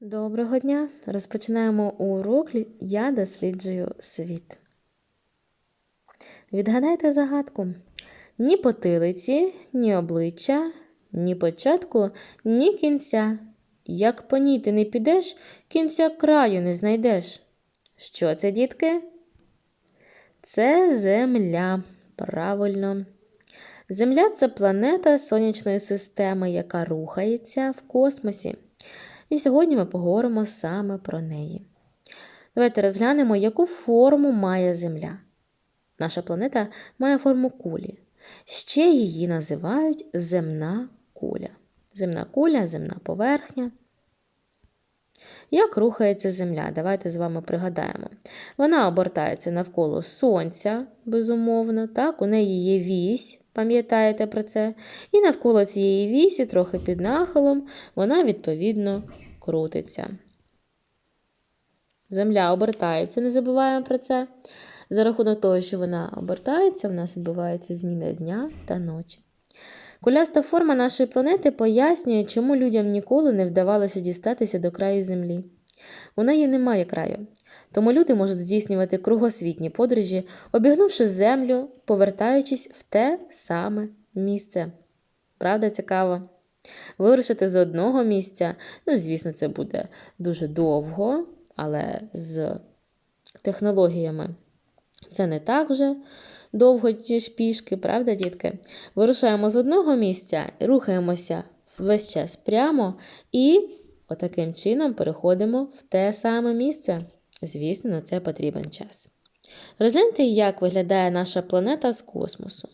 Доброго дня! Розпочинаємо урок Я досліджую світ. Відгадайте загадку. Ні потилиці, ні обличчя, ні початку, ні кінця. Як по ній ти не підеш, кінця краю не знайдеш. Що це, дітки? Це Земля. Правильно. Земля це планета сонячної системи, яка рухається в космосі. І сьогодні ми поговоримо саме про неї. Давайте розглянемо, яку форму має Земля. Наша планета має форму кулі. Ще її називають земна куля. Земна куля, земна поверхня. Як рухається Земля? Давайте з вами пригадаємо. Вона обертається навколо Сонця, безумовно. Так? У неї є вісь, пам'ятаєте про це? І навколо цієї вісі, трохи під нахилом, вона відповідно крутиться. Земля обертається, не забуваємо про це. За рахунок того, що вона обертається, в нас відбувається зміна дня та ночі. Куляста форма нашої планети пояснює, чому людям ніколи не вдавалося дістатися до краю Землі. У неї немає краю. Тому люди можуть здійснювати кругосвітні подорожі, обігнувши землю, повертаючись в те саме місце. Правда, цікаво? Вирушити з одного місця, ну, звісно, це буде дуже довго, але з технологіями це не так вже довго ніж пішки, правда, дітки? Вирушаємо з одного місця, рухаємося весь час прямо і отаким чином переходимо в те саме місце. Звісно, на це потрібен час. Розгляньте, як виглядає наша планета з космосу.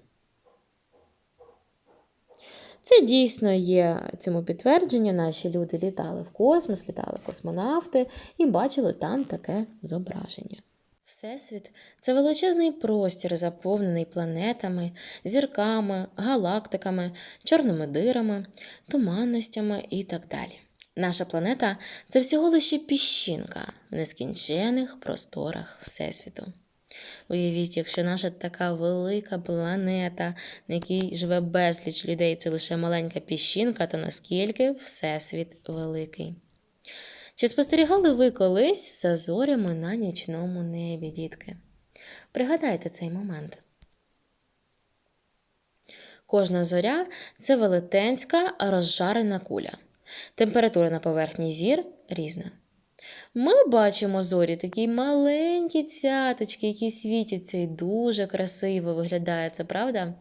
Це дійсно є цьому підтвердження. Наші люди літали в космос, літали космонавти і бачили там таке зображення. Всесвіт це величезний простір, заповнений планетами, зірками, галактиками, чорними дирами, туманностями і так далі. Наша планета це всього лише піщинка в нескінчених просторах Всесвіту. Уявіть, якщо наша така велика планета, на якій живе безліч людей, це лише маленька піщинка, то наскільки Всесвіт великий. Чи спостерігали ви колись за зорями на нічному небі, дітки? Пригадайте цей момент. Кожна зоря це велетенська розжарена куля. Температура на поверхні зір різна. Ми бачимо зорі такі маленькі цяточки, які світяться і дуже красиво виглядає це, правда?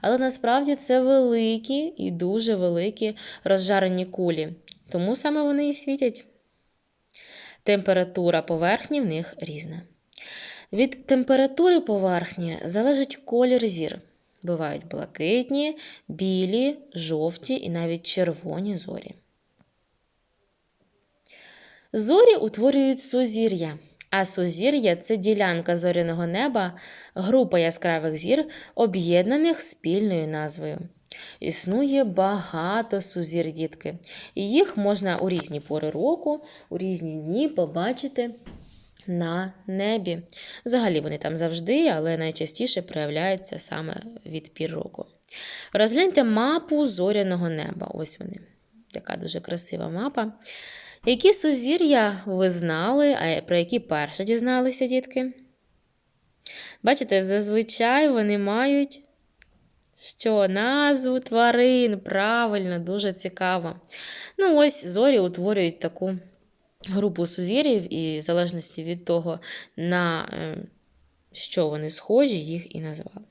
Але насправді це великі і дуже великі розжарені кулі, тому саме вони і світять. Температура поверхні в них різна. Від температури поверхні залежить колір зір. Бувають блакитні, білі, жовті і навіть червоні зорі. Зорі утворюють сузір'я, а сузір'я це ділянка зоряного неба, група яскравих зір, об'єднаних спільною назвою. Існує багато сузір, дітки, і їх можна у різні пори року, у різні дні побачити на небі. Взагалі вони там завжди, але найчастіше проявляються саме від пір року. Розгляньте мапу зоряного неба. Ось вони. Така дуже красива мапа. Які сузір'я ви знали, а про які перше дізналися, дітки? Бачите, зазвичай вони мають що? Назву тварин. Правильно, дуже цікаво. Ну, ось зорі утворюють таку групу сузір'їв, і в залежності від того, на е, що вони схожі, їх і назвали.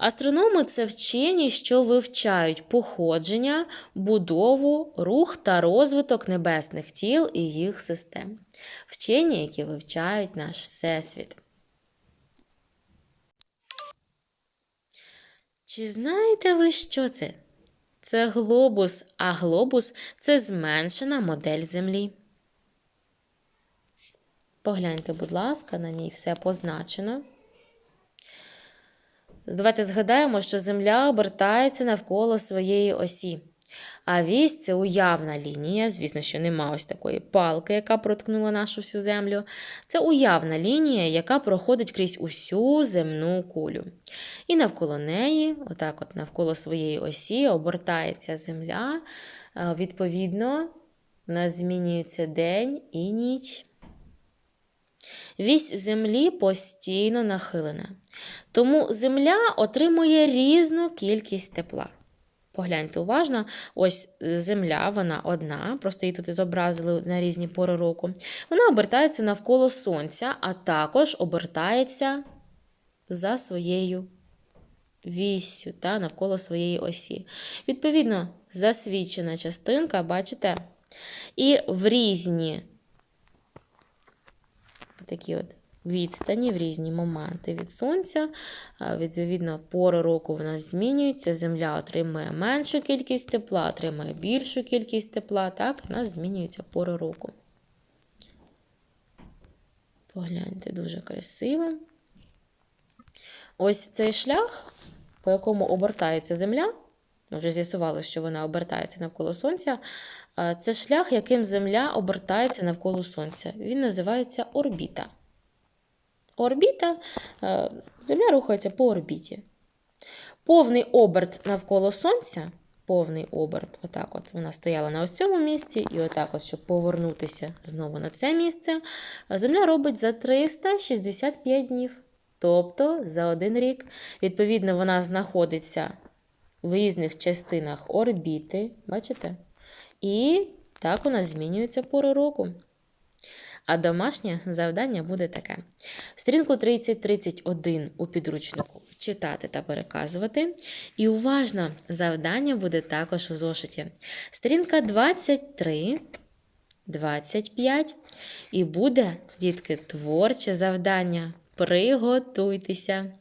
Астрономи це вчені, що вивчають походження, будову, рух та розвиток небесних тіл і їх систем. Вчені, які вивчають наш Всесвіт. Чи знаєте ви, що це? Це глобус, а глобус це зменшена модель Землі. Погляньте, будь ласка, на ній все позначено. Давайте згадаємо, що Земля обертається навколо своєї осі. А вісь це уявна лінія. Звісно, що нема ось такої палки, яка проткнула нашу всю землю. Це уявна лінія, яка проходить крізь усю земну кулю. І навколо неї, отак от навколо своєї осі, обертається земля. Е, Відповідно, у нас змінюється день і ніч. Вісь землі постійно нахилена. Тому земля отримує різну кількість тепла. Погляньте уважно, ось земля, вона одна, просто її тут зобразили на різні пори року. Вона обертається навколо сонця, а також обертається за своєю віссю та навколо своєї осі. Відповідно, засвічена частинка, бачите, і в різні такі от відстані, в різні моменти від сонця. Відповідно, пори року в нас змінюються. Земля отримує меншу кількість тепла, отримує більшу кількість тепла. Так, у нас змінюються пори року. Погляньте, дуже красиво. Ось цей шлях, по якому обертається Земля. Ми вже з'ясували, що вона обертається навколо Сонця. Це шлях, яким Земля обертається навколо Сонця. Він називається орбіта. Орбіта Земля рухається по орбіті. Повний оберт навколо Сонця. Повний оберт, отак от вона стояла на ось цьому місці, і отак, от, щоб повернутися знову на це місце, Земля робить за 365 днів. Тобто за один рік. Відповідно, вона знаходиться в різних частинах орбіти. Бачите? І так у нас змінюються пори року. А домашнє завдання буде таке: сторінку 30-31 у підручнику читати та переказувати. І уважно, завдання буде також у зошиті. Сторінка 23, 25. І буде, дітки, творче завдання. Приготуйтеся!